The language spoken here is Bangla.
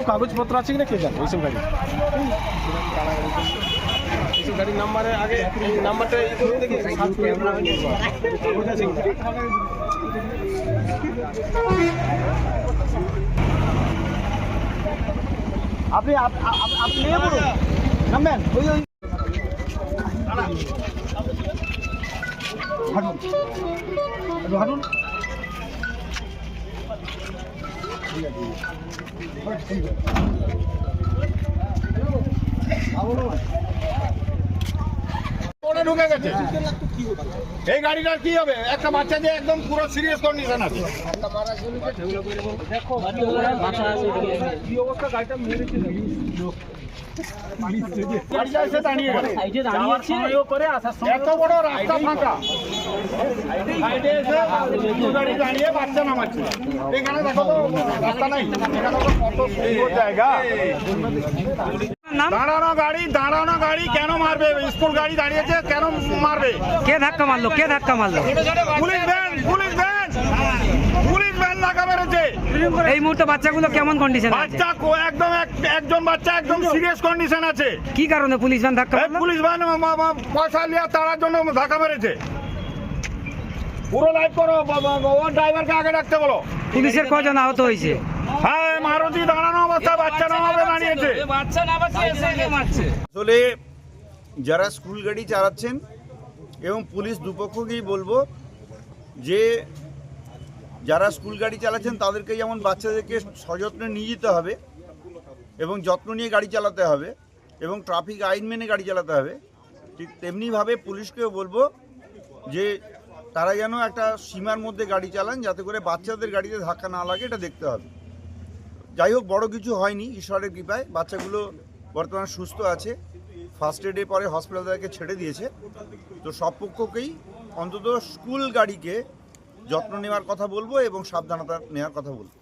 কাগজপত্র আছে কিনা কে জানে? এইসব গাড়ি। এইসব গাড়ির। আপনি আপ- আপ- আপনি নেমে পড়ুন। নামবেন। ওই ওই। হাঁটুন। একটু হাঁটুন। ঢুকে গেছে। এই গাড়িটার কি হবে? একটা বাচ্চা যে একদম পুরো সিরিয়াস কন্ডিশন আছে। গাড়িটা এসে দাঁড়িয়ে গেল। এত বড় রাস্তা ফাঁকা সাইডে এসে দুটো গাড়ি দাঁড়িয়ে বাচ্চা নামাচ্ছে এখানে দেখো তো রাস্তা নাই এখানে কত সুন্দর জায়গা দাঁড়ানো গাড়ি দাঁড়ানো গাড়ি কেন মারবে? স্কুল গাড়ি দাঁড়িয়েছে কেন মারবে? কে ধাক্কা মারলো? কে ধাক্কা মারলো? Police van police van police van লাগা বেরোচ্ছে এই মুহূর্তে বাচ্চাগুলো কেমন কন্ডিশন বাচ্চা একদম এক- একজন বাচ্চা একদম সিরিয়াস কন্ডিশন আছে। কি কারণে পুলিশ ভ্যান ধাক্কা পুলিশ ভ্যান পয়সা লিয়া তাড়ার জন্য ধাক্কা মেরেছে। পুরো লাইভ করো ও ড্রাইভারকে আগে রাখতে বলো। পুলিশের কজন আহত হয়েছে? হ্যাঁ মারুতি দাঁড়ানো অবস্থায় বাচ্চা নামাবে দাঁড়িয়েছে। আসলে যারা স্কুল গাড়ি চালাচ্ছেন এবং পুলিশ দুপক্ষকেই বলব যে যারা স্কুল গাড়ি চালাচ্ছেন তাদেরকে যেমন বাচ্চাদেরকে সযত্নে নিয়ে যেতে হবে এবং যত্ন নিয়ে গাড়ি চালাতে হবে এবং ট্রাফিক আইন মেনে গাড়ি চালাতে হবে, ঠিক তেমনিভাবে পুলিশকেও বলব যে তারা যেন একটা সীমার মধ্যে গাড়ি চালান, যাতে করে বাচ্চাদের গাড়িতে ধাক্কা না লাগে, এটা দেখতে হবে। যাই হোক, বড় কিছু হয়নি, ঈশ্বরের কৃপায়। বাচ্চাগুলো বর্তমানে সুস্থ আছে। ফার্স্ট এডে পরে হসপিটাল তাদেরকে ছেড়ে দিয়েছে। তো সব পক্ষকেই অন্তত স্কুল গাড়িকে যত্ন নেওয়ার কথা বলব এবং সাবধানতা নেওয়ার কথা বলব।